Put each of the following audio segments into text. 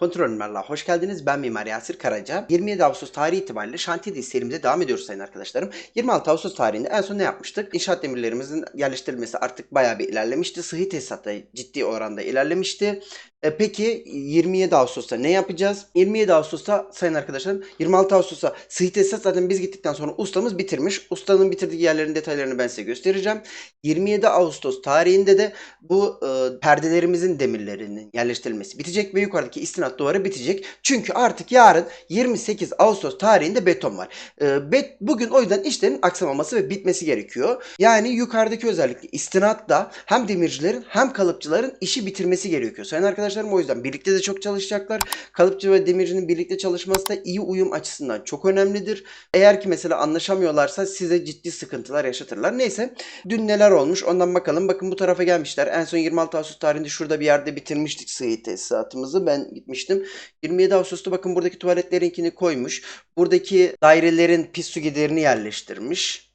Kontrol numarala hoş geldiniz. Ben Mimar Yasir Karaca. 27 Ağustos tarihi itibariyle şantiye serimize devam ediyoruz sayın arkadaşlarım. 26 Ağustos tarihinde en son ne yapmıştık? İnşaat demirlerimizin yerleştirilmesi artık bayağı bir ilerlemişti. Sıhhi tesisatta ciddi oranda ilerlemişti. E, peki 27 Ağustos'ta ne yapacağız? 27 Ağustos'ta sayın arkadaşlarım 26 Ağustos'ta sıhhi tesisat zaten biz gittikten sonra ustamız bitirmiş. Ustanın bitirdiği yerlerin detaylarını ben size göstereceğim. 27 Ağustos tarihinde de bu e, perdelerimizin demirlerinin yerleştirilmesi bitecek ve yukarıdaki istinat duvarı bitecek. Çünkü artık yarın 28 Ağustos tarihinde beton var. E, bet, bugün o yüzden işlerin aksamaması ve bitmesi gerekiyor. Yani yukarıdaki özellikle istinatta hem demircilerin hem kalıpçıların işi bitirmesi gerekiyor. Sayın arkadaşlarım o yüzden birlikte de çok çalışacaklar. Kalıpçı ve demircinin birlikte çalışması da iyi uyum açısından çok önemlidir. Eğer ki mesela anlaşamıyorlarsa size ciddi sıkıntılar yaşatırlar. Neyse dün neler olmuş ondan bakalım. Bakın bu tarafa gelmişler. En son 26 Ağustos tarihinde şurada bir yerde bitirmiştik sıhhi tesisatımızı. Ben gitmiştim. 27 Ağustos'ta bakın buradaki tuvaletlerinkini koymuş. Buradaki dairelerin pis su giderini yerleştirmiş.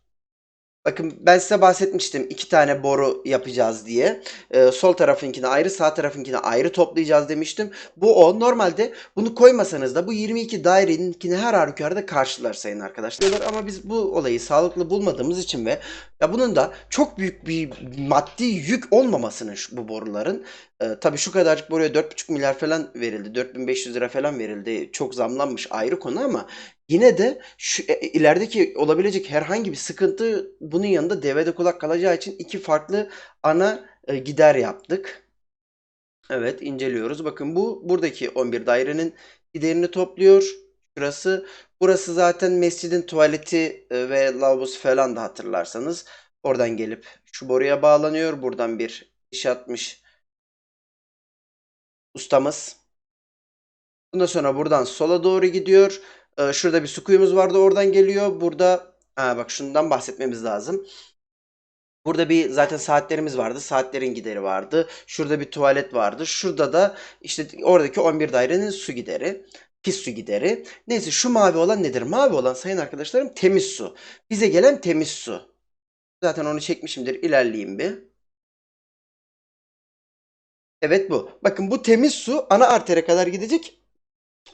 Bakın ben size bahsetmiştim iki tane boru yapacağız diye. Ee, sol tarafınkini ayrı sağ tarafınkini ayrı toplayacağız demiştim. Bu o. Normalde bunu koymasanız da bu 22 daireninkini her halükarda karşılar sayın arkadaşlar. Ama biz bu olayı sağlıklı bulmadığımız için ve ya bunun da çok büyük bir maddi yük olmamasının şu- bu boruların. Ee, tabii şu kadarcık boruya 4,5 milyar falan verildi. 4500 lira falan verildi. Çok zamlanmış ayrı konu ama yine de şu e, e, ilerideki olabilecek herhangi bir sıkıntı bunun yanında devede kulak kalacağı için iki farklı ana e, gider yaptık. Evet inceliyoruz. Bakın bu buradaki 11 dairenin giderini topluyor. Şurası. Burası zaten mescidin tuvaleti e, ve lavabosu falan da hatırlarsanız. Oradan gelip şu boruya bağlanıyor. Buradan bir iş atmış ustamız. Bundan sonra buradan sola doğru gidiyor. Ee, şurada bir su kuyumuz vardı oradan geliyor. Burada ha, bak şundan bahsetmemiz lazım. Burada bir zaten saatlerimiz vardı. Saatlerin gideri vardı. Şurada bir tuvalet vardı. Şurada da işte oradaki 11 dairenin su gideri. Pis su gideri. Neyse şu mavi olan nedir? Mavi olan sayın arkadaşlarım temiz su. Bize gelen temiz su. Zaten onu çekmişimdir. İlerleyeyim bir. Evet bu. Bakın bu temiz su ana artere kadar gidecek.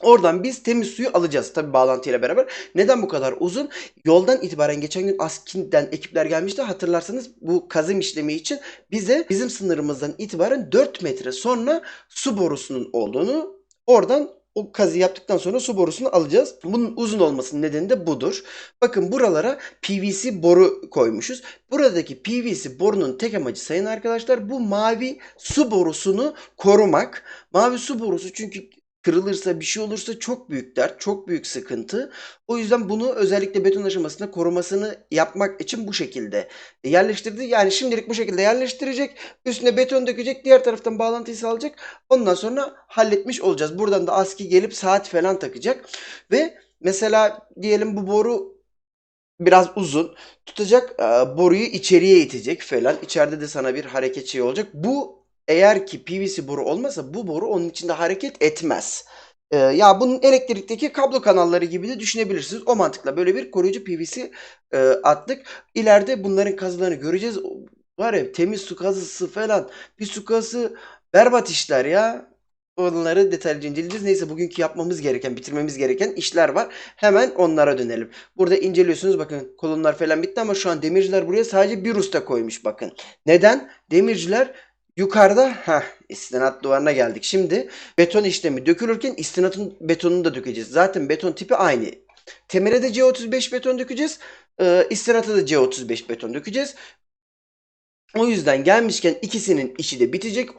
Oradan biz temiz suyu alacağız tabi bağlantıyla beraber. Neden bu kadar uzun? Yoldan itibaren geçen gün Askin'den ekipler gelmişti. Hatırlarsanız bu kazım işlemi için bize bizim sınırımızdan itibaren 4 metre sonra su borusunun olduğunu oradan o kazı yaptıktan sonra su borusunu alacağız. Bunun uzun olmasının nedeni de budur. Bakın buralara PVC boru koymuşuz. Buradaki PVC borunun tek amacı sayın arkadaşlar bu mavi su borusunu korumak. Mavi su borusu çünkü kırılırsa bir şey olursa çok büyük dert, çok büyük sıkıntı. O yüzden bunu özellikle beton aşamasında korumasını yapmak için bu şekilde yerleştirdi. Yani şimdilik bu şekilde yerleştirecek. Üstüne beton dökecek. Diğer taraftan bağlantıyı sağlayacak. Ondan sonra halletmiş olacağız. Buradan da aski gelip saat falan takacak. Ve mesela diyelim bu boru biraz uzun tutacak e, boruyu içeriye itecek falan. İçeride de sana bir hareket şey olacak. Bu eğer ki PVC boru olmasa bu boru onun içinde hareket etmez. Ee, ya bunun elektrikteki kablo kanalları gibi de düşünebilirsiniz. O mantıkla böyle bir koruyucu PVC e, attık. İleride bunların kazılarını göreceğiz. Var ya temiz su kazısı falan. Bir su kazısı berbat işler ya. Onları detaylıca inceleyeceğiz. Neyse bugünkü yapmamız gereken, bitirmemiz gereken işler var. Hemen onlara dönelim. Burada inceliyorsunuz bakın kolonlar falan bitti ama şu an demirciler buraya sadece bir usta koymuş bakın. Neden? Demirciler Yukarıda ha istinat duvarına geldik. Şimdi beton işlemi dökülürken istinatın betonunu da dökeceğiz. Zaten beton tipi aynı. Temele de C35 beton dökeceğiz. E, istinata da C35 beton dökeceğiz. O yüzden gelmişken ikisinin işi de bitecek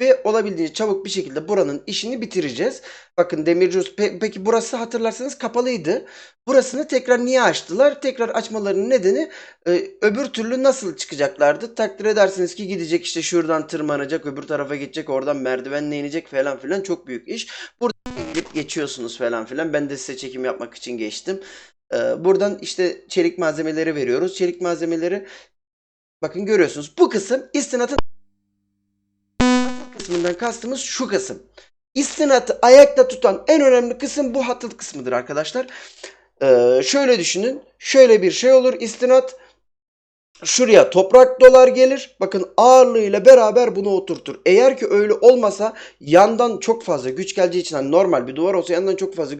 ve olabildiğince çabuk bir şekilde buranın işini bitireceğiz. Bakın demirci pe- peki burası hatırlarsanız kapalıydı. Burasını tekrar niye açtılar? Tekrar açmalarının nedeni e, öbür türlü nasıl çıkacaklardı? Takdir edersiniz ki gidecek işte şuradan tırmanacak, öbür tarafa gidecek, oradan merdivenle inecek falan filan çok büyük iş. Buradan gidip geçiyorsunuz falan filan. Ben de size çekim yapmak için geçtim. E, buradan işte çelik malzemeleri veriyoruz. Çelik malzemeleri bakın görüyorsunuz. Bu kısım istinatın kısmından kastımız şu kısım. İstinatı ayakta tutan en önemli kısım bu hatıl kısmıdır arkadaşlar. Ee, şöyle düşünün. Şöyle bir şey olur. İstinat Şuraya toprak dolar gelir. Bakın ağırlığıyla beraber bunu oturtur. Eğer ki öyle olmasa yandan çok fazla güç geleceği için hani normal bir duvar olsa yandan çok fazla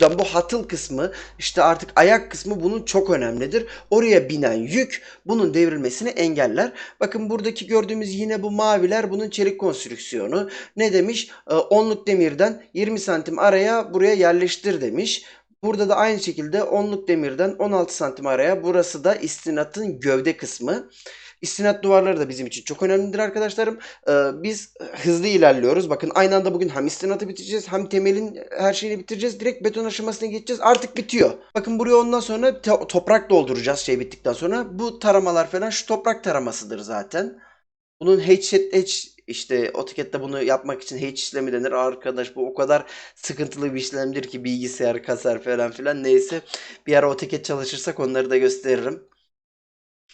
yüzden bu hatıl kısmı işte artık ayak kısmı bunun çok önemlidir. Oraya binen yük bunun devrilmesini engeller. Bakın buradaki gördüğümüz yine bu maviler bunun çelik konstrüksiyonu. Ne demiş? Ee, Onluk demirden 20 santim araya buraya yerleştir demiş. Burada da aynı şekilde onluk demirden 16 santim araya burası da istinatın gövde kısmı. İstinat duvarları da bizim için çok önemlidir arkadaşlarım. Ee, biz hızlı ilerliyoruz. Bakın aynı anda bugün hem istinatı bitireceğiz hem temelin her şeyini bitireceğiz. Direkt beton aşamasına geçeceğiz. Artık bitiyor. Bakın buraya ondan sonra to- toprak dolduracağız şey bittikten sonra. Bu taramalar falan şu toprak taramasıdır zaten. Bunun H, H işte AutoCAD'de bunu yapmak için H işlemi denir. Arkadaş bu o kadar sıkıntılı bir işlemdir ki bilgisayar kasar falan filan. Neyse bir ara AutoCAD çalışırsak onları da gösteririm.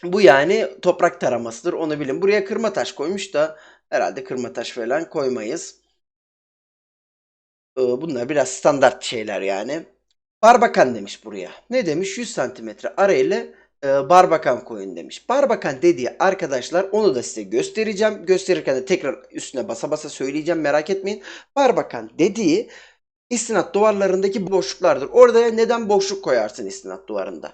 Bu yani toprak taramasıdır onu bilin. Buraya kırma taş koymuş da herhalde kırma taş falan koymayız. Ee, Bunlar biraz standart şeyler yani. Barbakan demiş buraya. Ne demiş? 100 santimetre arayla e, barbakan koyun demiş. Barbakan dediği arkadaşlar onu da size göstereceğim. Gösterirken de tekrar üstüne basa basa söyleyeceğim merak etmeyin. Barbakan dediği istinat duvarlarındaki boşluklardır. Orada neden boşluk koyarsın istinat duvarında?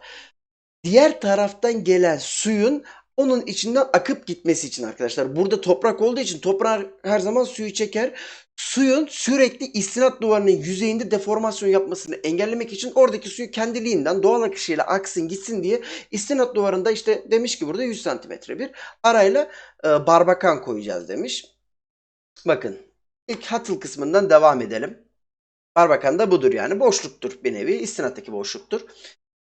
Diğer taraftan gelen suyun onun içinden akıp gitmesi için arkadaşlar. Burada toprak olduğu için toprak her zaman suyu çeker. Suyun sürekli istinat duvarının yüzeyinde deformasyon yapmasını engellemek için oradaki suyu kendiliğinden doğal akışıyla aksın gitsin diye istinat duvarında işte demiş ki burada 100 santimetre bir arayla e, barbakan koyacağız demiş. Bakın ilk hatıl kısmından devam edelim. Barbakan da budur yani boşluktur bir nevi istinattaki boşluktur.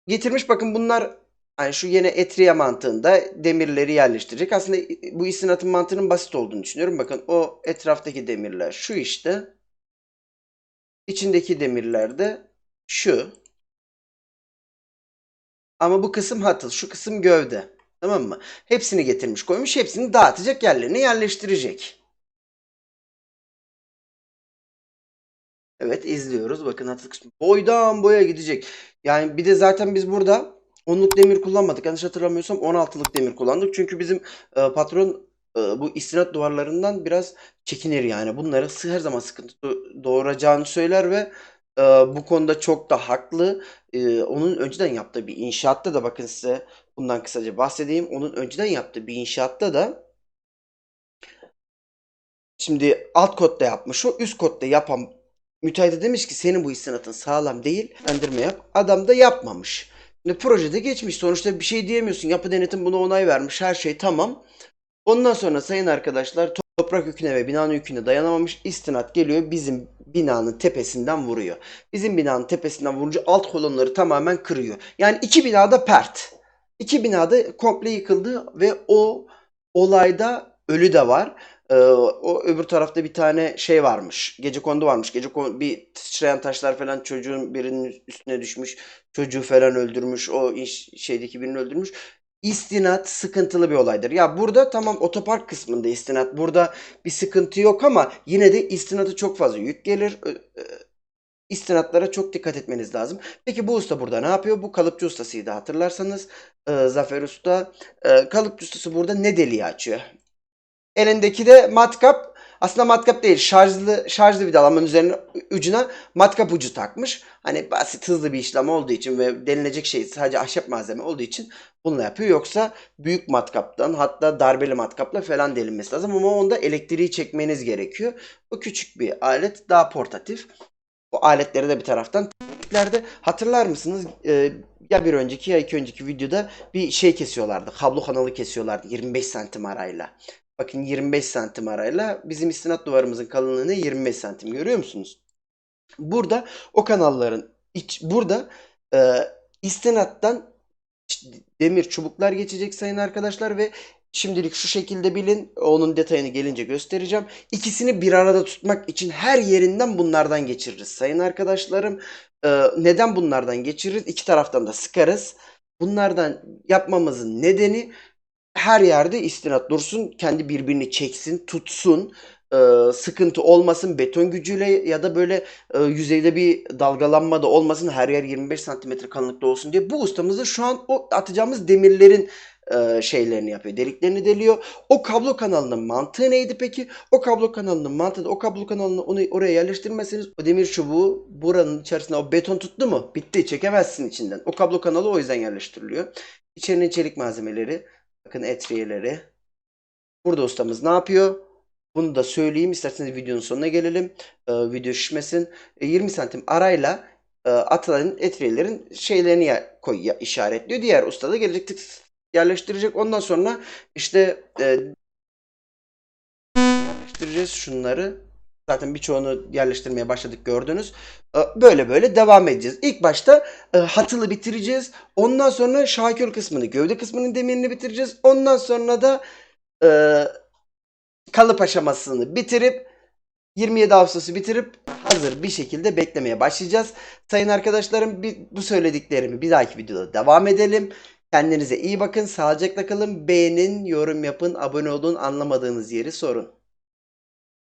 Getirmiş bakın bunlar yani şu yine etriye mantığında demirleri yerleştirecek. Aslında bu istinatın mantığının basit olduğunu düşünüyorum. Bakın o etraftaki demirler şu işte. İçindeki demirler de şu. Ama bu kısım hatıl, şu kısım gövde. Tamam mı? Hepsini getirmiş koymuş. Hepsini dağıtacak yerlerine yerleştirecek. Evet izliyoruz. Bakın hatıl kısmı boydan boya gidecek. Yani bir de zaten biz burada onluk demir kullanmadık. Yanlış hatırlamıyorsam 16'lık demir kullandık. Çünkü bizim e, patron e, bu istinat duvarlarından biraz çekinir yani. Bunları sı- her zaman sıkıntı do- doğuracağını söyler ve e, bu konuda çok da haklı. E, onun önceden yaptığı bir inşaatta da bakın size bundan kısaca bahsedeyim. Onun önceden yaptığı bir inşaatta da Şimdi alt kodda yapmış o. Üst kodda yapan müteahhite demiş ki senin bu istinatın sağlam değil. Endirme yap. Adam da yapmamış. Projede geçmiş. Sonuçta bir şey diyemiyorsun. Yapı denetim buna onay vermiş. Her şey tamam. Ondan sonra sayın arkadaşlar to- toprak yüküne ve binanın yüküne dayanamamış istinat geliyor bizim binanın tepesinden vuruyor. Bizim binanın tepesinden vurunca alt kolonları tamamen kırıyor. Yani iki binada pert. İki binada komple yıkıldı ve o olayda ölü de var. Ee, o öbür tarafta bir tane şey varmış. Gece kondu varmış. Gece kondu bir sıçrayan taşlar falan çocuğun birinin üstüne düşmüş. Çocuğu falan öldürmüş. O iş, şeydeki birini öldürmüş. İstinat sıkıntılı bir olaydır. Ya burada tamam otopark kısmında istinat. Burada bir sıkıntı yok ama yine de istinata çok fazla yük gelir. İstinatlara çok dikkat etmeniz lazım. Peki bu usta burada ne yapıyor? Bu kalıpçı ustasıydı hatırlarsanız. Ee, Zafer Usta. Ee, kalıpçı ustası burada ne deliği açıyor? Elindeki de matkap. Aslında matkap değil. Şarjlı şarjlı vidalanmanın üzerine ucuna matkap ucu takmış. Hani basit hızlı bir işlem olduğu için ve denilecek şey sadece ahşap malzeme olduğu için bununla yapıyor. Yoksa büyük matkaptan hatta darbeli matkapla falan delinmesi lazım ama onda elektriği çekmeniz gerekiyor. Bu küçük bir alet daha portatif. Bu aletleri de bir taraftan tekniklerde hatırlar mısınız? Ee, ya bir önceki ya iki önceki videoda bir şey kesiyorlardı. Kablo kanalı kesiyorlardı 25 santim arayla. Bakın 25 santim arayla bizim istinat duvarımızın kalınlığı ne? 25 santim görüyor musunuz? Burada o kanalların iç burada e, istinattan demir çubuklar geçecek sayın arkadaşlar ve şimdilik şu şekilde bilin. Onun detayını gelince göstereceğim. İkisini bir arada tutmak için her yerinden bunlardan geçiririz sayın arkadaşlarım. E, neden bunlardan geçiririz? İki taraftan da sıkarız. Bunlardan yapmamızın nedeni her yerde istinat dursun, kendi birbirini çeksin, tutsun. e, sıkıntı olmasın. Beton gücüyle ya da böyle e, yüzeyde bir dalgalanma da olmasın. Her yer 25 santimetre kalınlıkta olsun diye. Bu ustamız da şu an o atacağımız demirlerin e, şeylerini yapıyor. Deliklerini deliyor. O kablo kanalının mantığı neydi peki? O kablo kanalının mantığı o kablo kanalını onu oraya yerleştirmezseniz o demir çubuğu buranın içerisinde o beton tuttu mu? Bitti. Çekemezsin içinden. O kablo kanalı o yüzden yerleştiriliyor. İçerinin çelik malzemeleri. Bakın etriyeleri. Burada ustamız ne yapıyor? Bunu da söyleyeyim. İsterseniz videonun sonuna gelelim. Ee, video şişmesin. E, 20 santim arayla e, atılan etriyelerin şeylerini ya, koy, ya- işaretliyor. Diğer usta da gelecek tık yerleştirecek. Ondan sonra işte e, yerleştireceğiz şunları. Zaten birçoğunu yerleştirmeye başladık gördünüz. E, Böyle böyle devam edeceğiz. İlk başta e, hatılı bitireceğiz. Ondan sonra şakül kısmını, gövde kısmının demirini bitireceğiz. Ondan sonra da e, kalıp aşamasını bitirip 27 Ağustos'u bitirip hazır bir şekilde beklemeye başlayacağız. Sayın arkadaşlarım bu söylediklerimi bir dahaki videoda devam edelim. Kendinize iyi bakın, sağlıcakla kalın, beğenin, yorum yapın, abone olun, anlamadığınız yeri sorun.